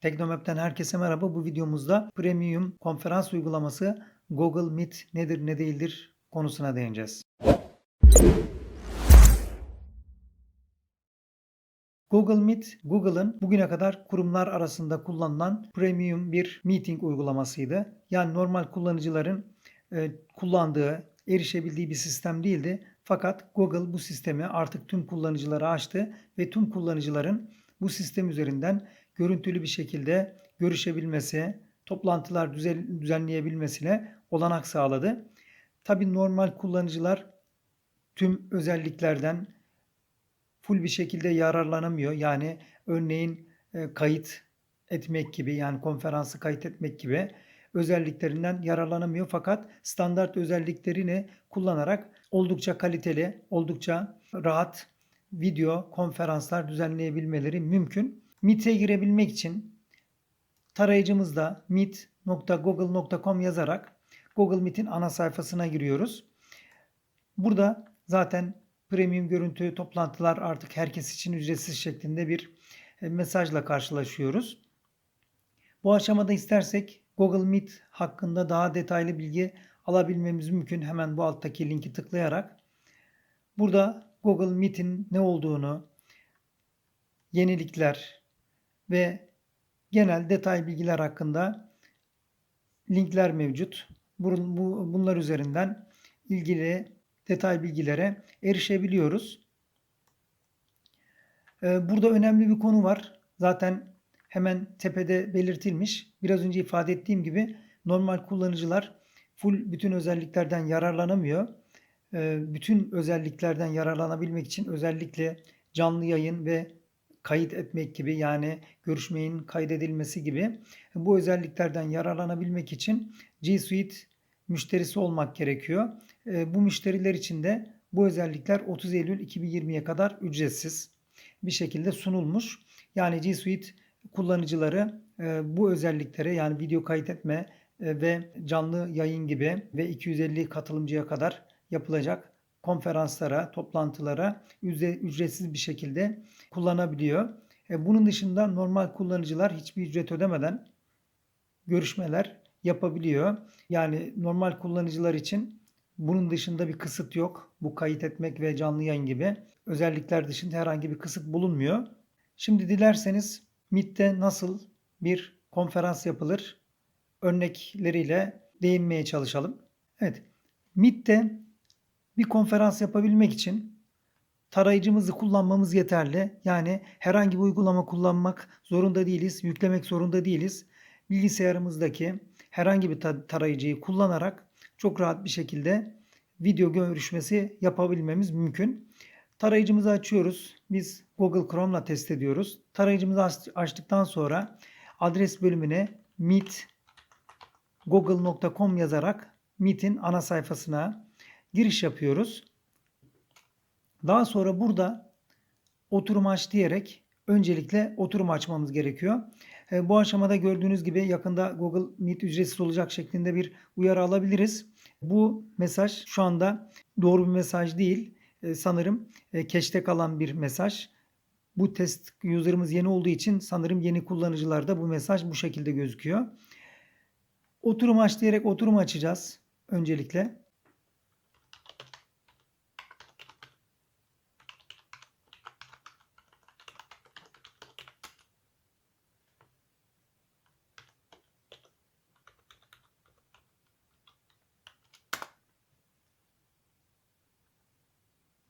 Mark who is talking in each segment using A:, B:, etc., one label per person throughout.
A: Teknomap'ten herkese merhaba. Bu videomuzda premium konferans uygulaması Google Meet nedir ne değildir konusuna değineceğiz. Google Meet, Google'ın bugüne kadar kurumlar arasında kullanılan premium bir meeting uygulamasıydı. Yani normal kullanıcıların e, kullandığı, erişebildiği bir sistem değildi. Fakat Google bu sistemi artık tüm kullanıcılara açtı ve tüm kullanıcıların bu sistem üzerinden görüntülü bir şekilde görüşebilmesi, toplantılar düzen- düzenleyebilmesine olanak sağladı. Tabii normal kullanıcılar tüm özelliklerden full bir şekilde yararlanamıyor. Yani örneğin e, kayıt etmek gibi yani konferansı kayıt etmek gibi özelliklerinden yararlanamıyor. Fakat standart özelliklerini kullanarak oldukça kaliteli, oldukça rahat video konferanslar düzenleyebilmeleri mümkün. Meet'e girebilmek için tarayıcımızda meet.google.com yazarak Google Meet'in ana sayfasına giriyoruz. Burada zaten premium görüntü toplantılar artık herkes için ücretsiz şeklinde bir e, mesajla karşılaşıyoruz. Bu aşamada istersek Google Meet hakkında daha detaylı bilgi alabilmemiz mümkün. Hemen bu alttaki linki tıklayarak. Burada Google Meet'in ne olduğunu, yenilikler ve genel detay bilgiler hakkında linkler mevcut. Bu- bu- Bunlar üzerinden ilgili detay bilgilere erişebiliyoruz. Ee, Burada önemli bir konu var. Zaten hemen tepede belirtilmiş. Biraz önce ifade ettiğim gibi normal kullanıcılar full bütün özelliklerden yararlanamıyor. Ee, Bütün özelliklerden yararlanabilmek için özellikle canlı yayın ve kayıt etmek gibi yani görüşmeyin kaydedilmesi gibi bu özelliklerden yararlanabilmek için G Suite müşterisi olmak gerekiyor. E, Bu müşteriler için de bu özellikler 30 Eylül 2020'ye kadar ücretsiz bir şekilde sunulmuş. Yani G Suite kullanıcıları e, bu özelliklere yani video kayıt etme e, ve canlı yayın gibi ve 250 katılımcıya kadar yapılacak konferanslara, toplantılara ücretsiz bir şekilde kullanabiliyor. E, Bunun dışında normal kullanıcılar hiçbir ücret ödemeden görüşmeler yapabiliyor. Yani normal kullanıcılar için bunun dışında bir kısıt yok. Bu kayıt etmek ve canlı yayın gibi özellikler dışında herhangi bir kısıt bulunmuyor. Şimdi dilerseniz Meet'te nasıl bir konferans yapılır örnekleriyle değinmeye çalışalım. Evet, Meet'te bir konferans yapabilmek için tarayıcımızı kullanmamız yeterli. Yani herhangi bir uygulama kullanmak zorunda değiliz, yüklemek zorunda değiliz. Bilgisayarımızdaki herhangi bir ta- tarayıcıyı kullanarak çok rahat bir şekilde video görüşmesi yapabilmemiz mümkün. Tarayıcımızı açıyoruz. Biz Google Chrome'la test ediyoruz. Tarayıcımızı aç- açtıktan sonra adres bölümüne meet google.com yazarak Meet'in ana sayfasına giriş yapıyoruz. Daha sonra burada oturum aç diyerek öncelikle oturum açmamız gerekiyor. E, Bu aşamada gördüğünüz gibi yakında Google Meet ücretsiz olacak şeklinde bir uyarı alabiliriz. Bu mesaj şu anda doğru bir mesaj değil. E, Sanırım e, cache'te kalan bir mesaj. Bu test user'ımız yeni olduğu için sanırım yeni kullanıcılarda bu mesaj bu şekilde gözüküyor. Oturum aç diyerek oturum açacağız öncelikle.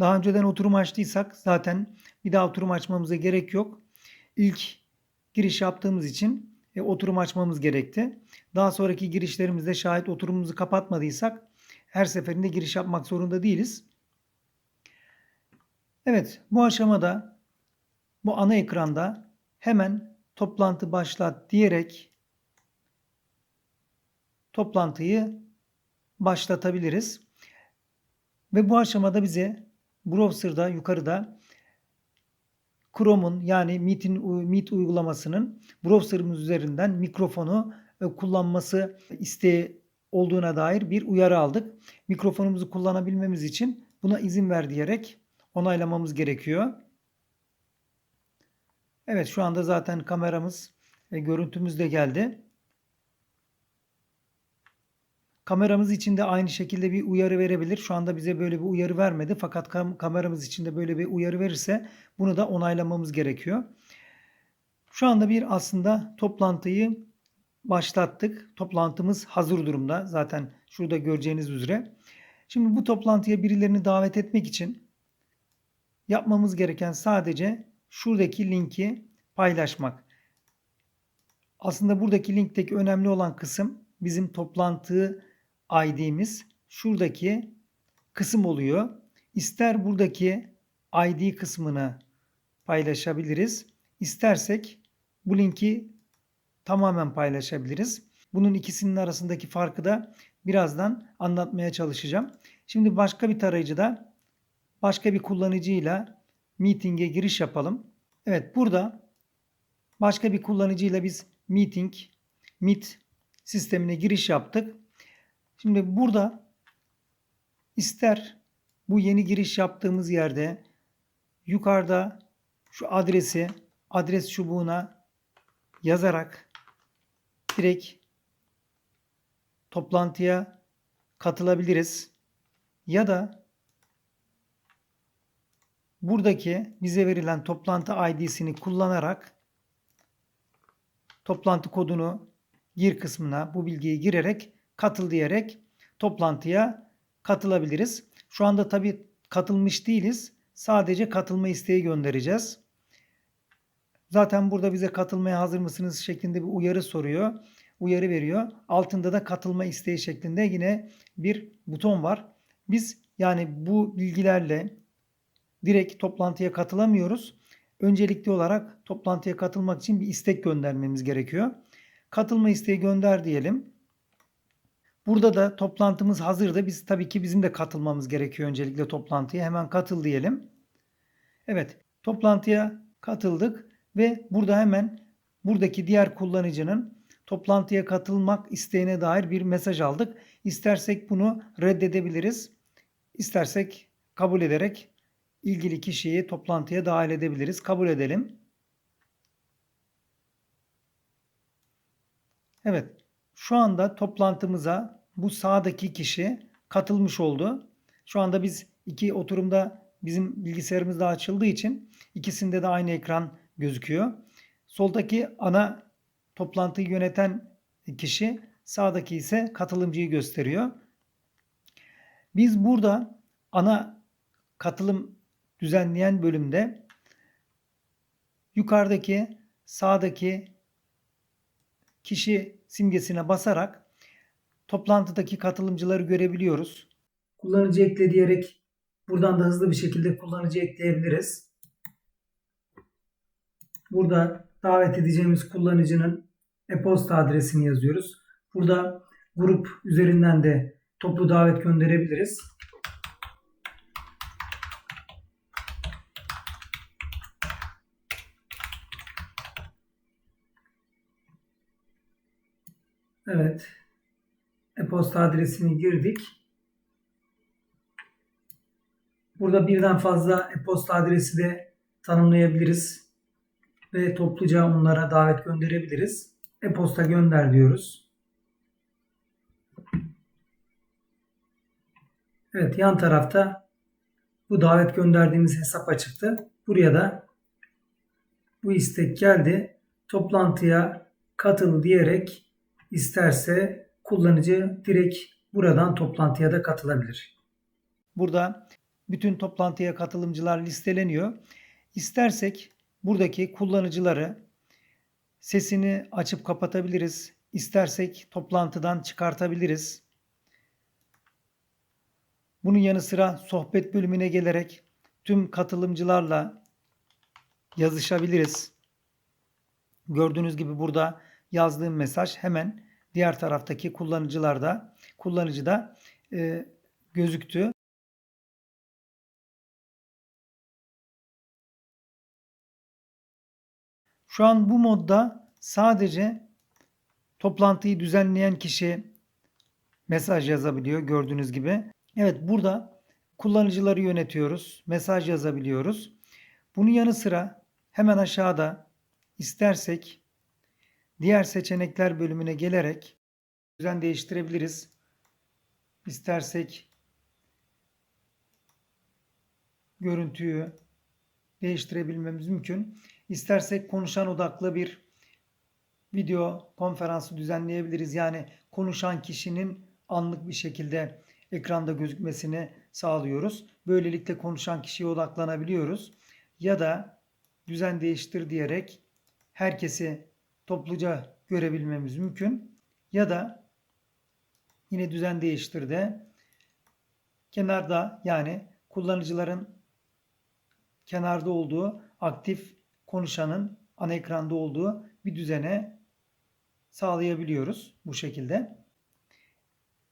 A: Daha önceden oturum açtıysak zaten bir daha oturum açmamıza gerek yok. İlk giriş yaptığımız için e, oturum açmamız gerekti. Daha sonraki girişlerimizde şayet oturumumuzu kapatmadıysak her seferinde giriş yapmak zorunda değiliz. Evet, bu aşamada bu ana ekranda hemen toplantı başlat diyerek toplantıyı başlatabiliriz. Ve bu aşamada bize browser'da yukarıda Chrome'un yani Meet'in Meet uygulamasının browser'ımız üzerinden mikrofonu e, kullanması isteği olduğuna dair bir uyarı aldık. Mikrofonumuzu kullanabilmemiz için buna izin ver diyerek onaylamamız gerekiyor. Evet şu anda zaten kameramız e, görüntümüz de geldi. Kameramız için de aynı şekilde bir uyarı verebilir. Şu anda bize böyle bir uyarı vermedi. Fakat kam kameramız için de böyle bir uyarı verirse bunu da onaylamamız gerekiyor. Şu anda bir aslında toplantıyı başlattık. Toplantımız hazır durumda. Zaten şurada göreceğiniz üzere. Şimdi bu toplantıya birilerini davet etmek için yapmamız gereken sadece şuradaki linki paylaşmak. Aslında buradaki linkteki önemli olan kısım bizim toplantı ID'miz şuradaki kısım oluyor. İster buradaki ID kısmını paylaşabiliriz. İstersek bu linki tamamen paylaşabiliriz. Bunun ikisinin arasındaki farkı da birazdan anlatmaya çalışacağım. Şimdi başka bir tarayıcıda başka bir kullanıcıyla meeting'e giriş yapalım. Evet burada başka bir kullanıcıyla biz meeting, meet sistemine giriş yaptık. Şimdi burada ister bu yeni giriş yaptığımız yerde yukarıda şu adresi adres çubuğuna yazarak direkt toplantıya katılabiliriz. Ya da buradaki bize verilen toplantı ID'sini kullanarak toplantı kodunu gir kısmına bu bilgiyi girerek katıl diyerek toplantıya katılabiliriz. Şu anda tabi katılmış değiliz. Sadece katılma isteği göndereceğiz. Zaten burada bize katılmaya hazır mısınız şeklinde bir uyarı soruyor. Uyarı veriyor. Altında da katılma isteği şeklinde yine bir buton var. Biz yani bu bilgilerle direkt toplantıya katılamıyoruz. Öncelikli olarak toplantıya katılmak için bir istek göndermemiz gerekiyor. Katılma isteği gönder diyelim. Burada da toplantımız hazırdı. Biz tabii ki bizim de katılmamız gerekiyor öncelikle toplantıya. Hemen katıl diyelim. Evet, toplantıya katıldık ve burada hemen buradaki diğer kullanıcının toplantıya katılmak isteğine dair bir mesaj aldık. İstersek bunu reddedebiliriz. İstersek kabul ederek ilgili kişiyi toplantıya dahil edebiliriz. Kabul edelim. Evet. Şu anda toplantımıza bu sağdaki kişi katılmış oldu. Şu anda biz iki oturumda bizim bilgisayarımız da açıldığı için ikisinde de aynı ekran gözüküyor. Soldaki ana toplantıyı yöneten kişi, sağdaki ise katılımcıyı gösteriyor. Biz burada ana katılım düzenleyen bölümde yukarıdaki sağdaki kişi simgesine basarak toplantıdaki katılımcıları görebiliyoruz. Kullanıcı ekle diyerek buradan da hızlı bir şekilde kullanıcı ekleyebiliriz. Burada davet edeceğimiz kullanıcının e-posta adresini yazıyoruz. Burada grup üzerinden de toplu davet gönderebiliriz. Evet. E-posta adresini girdik. Burada birden fazla e-posta adresi de tanımlayabiliriz. Ve topluca onlara davet gönderebiliriz. E-posta gönder diyoruz. Evet yan tarafta bu davet gönderdiğimiz hesap açıktı. Buraya da bu istek geldi. Toplantıya katıl diyerek isterse kullanıcı direkt buradan toplantıya da katılabilir. Burada bütün toplantıya katılımcılar listeleniyor. İstersek buradaki kullanıcıları sesini açıp kapatabiliriz. İstersek toplantıdan çıkartabiliriz. Bunun yanı sıra sohbet bölümüne gelerek tüm katılımcılarla yazışabiliriz. Gördüğünüz gibi burada yazdığım mesaj hemen diğer taraftaki kullanıcılarda kullanıcıda e, gözüktü. Şu an bu modda sadece toplantıyı düzenleyen kişi mesaj yazabiliyor gördüğünüz gibi. Evet burada kullanıcıları yönetiyoruz. Mesaj yazabiliyoruz. Bunun yanı sıra hemen aşağıda istersek Diğer seçenekler bölümüne gelerek düzen değiştirebiliriz. İstersek görüntüyü değiştirebilmemiz mümkün. İstersek konuşan odaklı bir video konferansı düzenleyebiliriz. Yani konuşan kişinin anlık bir şekilde ekranda gözükmesini sağlıyoruz. Böylelikle konuşan kişiye odaklanabiliyoruz. Ya da düzen değiştir diyerek herkesi topluca görebilmemiz mümkün. Ya da yine düzen değiştir de kenarda yani kullanıcıların kenarda olduğu aktif konuşanın ana ekranda olduğu bir düzene sağlayabiliyoruz bu şekilde.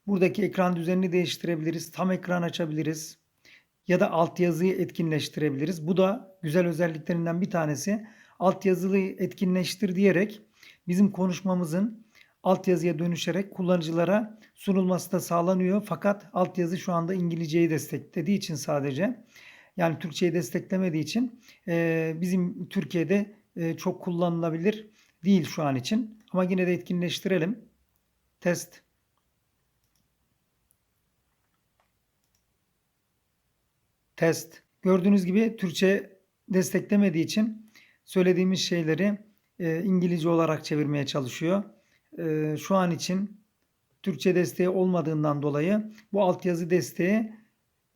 A: Buradaki ekran düzenini değiştirebiliriz. Tam ekran açabiliriz. Ya da altyazıyı etkinleştirebiliriz. Bu da güzel özelliklerinden bir tanesi. Altyazıyı etkinleştir diyerek bizim konuşmamızın altyazıya dönüşerek kullanıcılara sunulması da sağlanıyor. Fakat altyazı şu anda İngilizceyi desteklediği için sadece yani Türkçeyi desteklemediği için e, bizim Türkiye'de e, çok kullanılabilir değil şu an için. Ama yine de etkinleştirelim. Test. Test. Gördüğünüz gibi Türkçe desteklemediği için söylediğimiz şeyleri e, İngilizce olarak çevirmeye çalışıyor. E, şu an için Türkçe desteği olmadığından dolayı bu altyazı desteği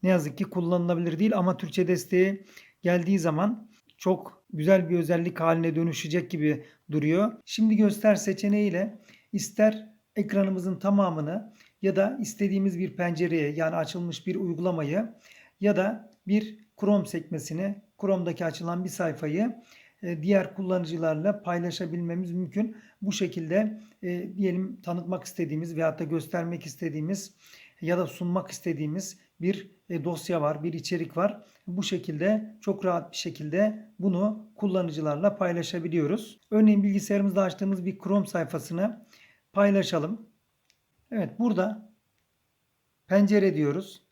A: ne yazık ki kullanılabilir değil ama Türkçe desteği geldiği zaman çok güzel bir özellik haline dönüşecek gibi duruyor. Şimdi göster seçeneğiyle ister ekranımızın tamamını ya da istediğimiz bir pencereye yani açılmış bir uygulamayı ya da bir Chrome sekmesini, Chrome'daki açılan bir sayfayı diğer kullanıcılarla paylaşabilmemiz mümkün. Bu şekilde e, diyelim tanıtmak istediğimiz veyahut da göstermek istediğimiz ya da sunmak istediğimiz bir e, dosya var, bir içerik var. Bu şekilde çok rahat bir şekilde bunu kullanıcılarla paylaşabiliyoruz. Örneğin bilgisayarımızda açtığımız bir Chrome sayfasını paylaşalım. Evet burada pencere diyoruz.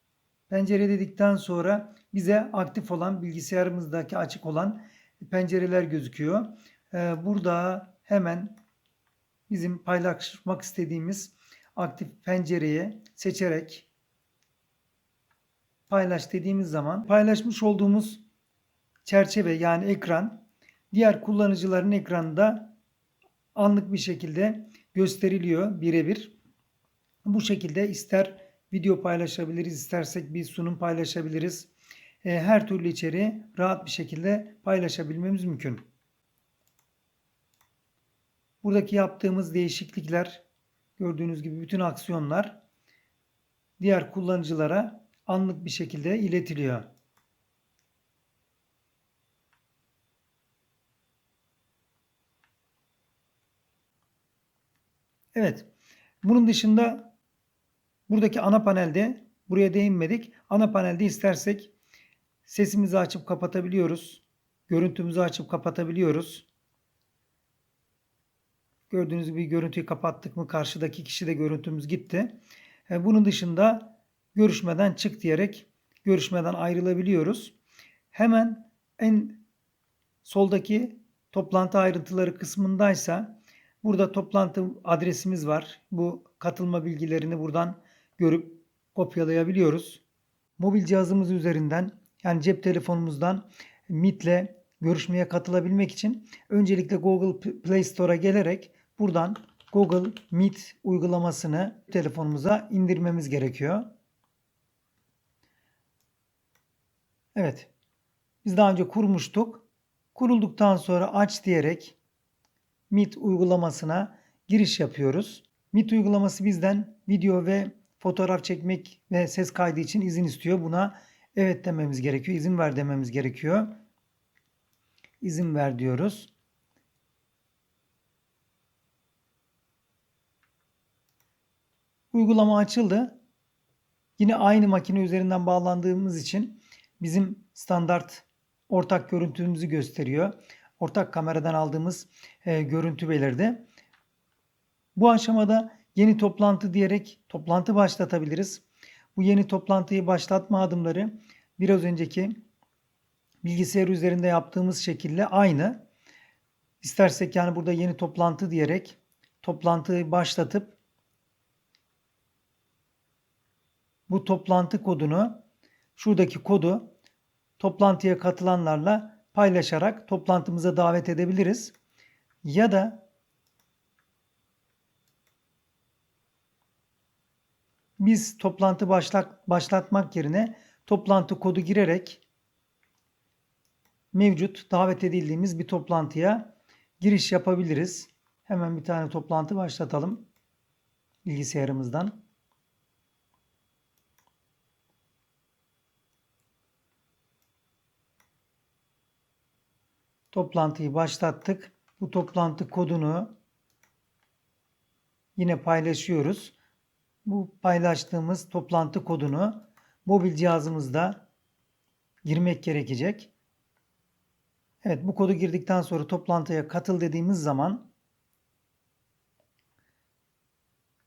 A: Pencere dedikten sonra bize aktif olan bilgisayarımızdaki açık olan pencereler gözüküyor. Ee, burada hemen bizim paylaşmak istediğimiz aktif pencereye seçerek paylaş dediğimiz zaman paylaşmış olduğumuz çerçeve yani ekran diğer kullanıcıların ekranında anlık bir şekilde gösteriliyor birebir. Bu şekilde ister video paylaşabiliriz, istersek bir sunum paylaşabiliriz. E, her türlü içeriği rahat bir şekilde paylaşabilmemiz mümkün. Buradaki yaptığımız değişiklikler gördüğünüz gibi bütün aksiyonlar diğer kullanıcılara anlık bir şekilde iletiliyor. Evet. Bunun dışında buradaki ana panelde buraya değinmedik. Ana panelde istersek sesimizi açıp kapatabiliyoruz. Görüntümüzü açıp kapatabiliyoruz. Gördüğünüz gibi görüntüyü kapattık mı karşıdaki kişi de görüntümüz gitti. E, bunun dışında görüşmeden çık diyerek görüşmeden ayrılabiliyoruz. Hemen en soldaki toplantı ayrıntıları kısmındaysa burada toplantı adresimiz var. Bu katılma bilgilerini buradan görüp kopyalayabiliyoruz. Mobil cihazımız üzerinden yani cep telefonumuzdan Meet'le görüşmeye katılabilmek için öncelikle Google Play Store'a gelerek buradan Google Meet uygulamasını telefonumuza indirmemiz gerekiyor. Evet. Biz daha önce kurmuştuk. Kurulduktan sonra aç diyerek Meet uygulamasına giriş yapıyoruz. Meet uygulaması bizden video ve fotoğraf çekmek ve ses kaydı için izin istiyor. Buna evet dememiz gerekiyor. İzin ver dememiz gerekiyor. İzin ver diyoruz. Uygulama açıldı. Yine aynı makine üzerinden bağlandığımız için bizim standart ortak görüntümüzü gösteriyor. Ortak kameradan aldığımız e, görüntü belirdi. Bu aşamada yeni toplantı diyerek toplantı başlatabiliriz. Bu yeni toplantıyı başlatma adımları biraz önceki bilgisayar üzerinde yaptığımız şekilde aynı. İstersek yani burada yeni toplantı diyerek toplantıyı başlatıp bu toplantı kodunu şuradaki kodu toplantıya katılanlarla paylaşarak toplantımıza davet edebiliriz. Ya da biz toplantı başlat, başlatmak yerine toplantı kodu girerek mevcut davet edildiğimiz bir toplantıya giriş yapabiliriz. Hemen bir tane toplantı başlatalım bilgisayarımızdan. Toplantıyı başlattık. Bu toplantı kodunu yine paylaşıyoruz. Bu paylaştığımız toplantı kodunu mobil cihazımızda girmek gerekecek. Evet bu kodu girdikten sonra toplantıya katıl dediğimiz zaman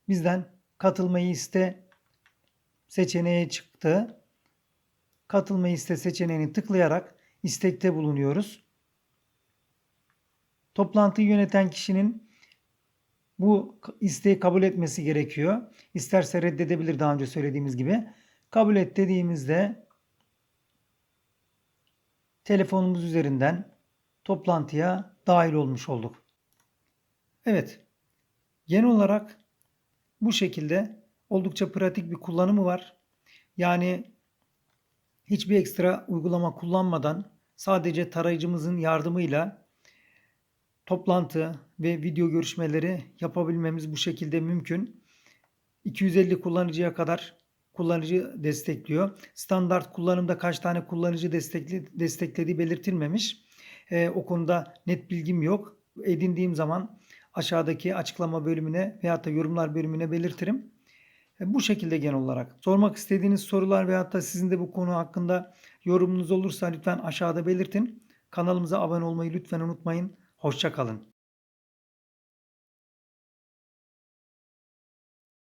A: bizden katılmayı iste seçeneği çıktı. Katılmayı iste seçeneğini tıklayarak istekte bulunuyoruz. Toplantıyı yöneten kişinin bu isteği kabul etmesi gerekiyor. İsterse reddedebilir daha önce söylediğimiz gibi. Kabul et dediğimizde telefonumuz üzerinden toplantıya dahil olmuş olduk. Evet. Genel olarak bu şekilde oldukça pratik bir kullanımı var. Yani hiçbir ekstra uygulama kullanmadan sadece tarayıcımızın yardımıyla toplantı ve video görüşmeleri yapabilmemiz bu şekilde mümkün. 250 kullanıcıya kadar kullanıcı destekliyor. Standart kullanımda kaç tane kullanıcı destekli, desteklediği belirtilmemiş. E, o konuda net bilgim yok. Edindiğim zaman aşağıdaki açıklama bölümüne veyahut da yorumlar bölümüne belirtirim. E, bu şekilde genel olarak. Sormak istediğiniz sorular veyahut da sizin de bu konu hakkında yorumunuz olursa lütfen aşağıda belirtin. Kanalımıza abone olmayı lütfen unutmayın. Hoşçakalın.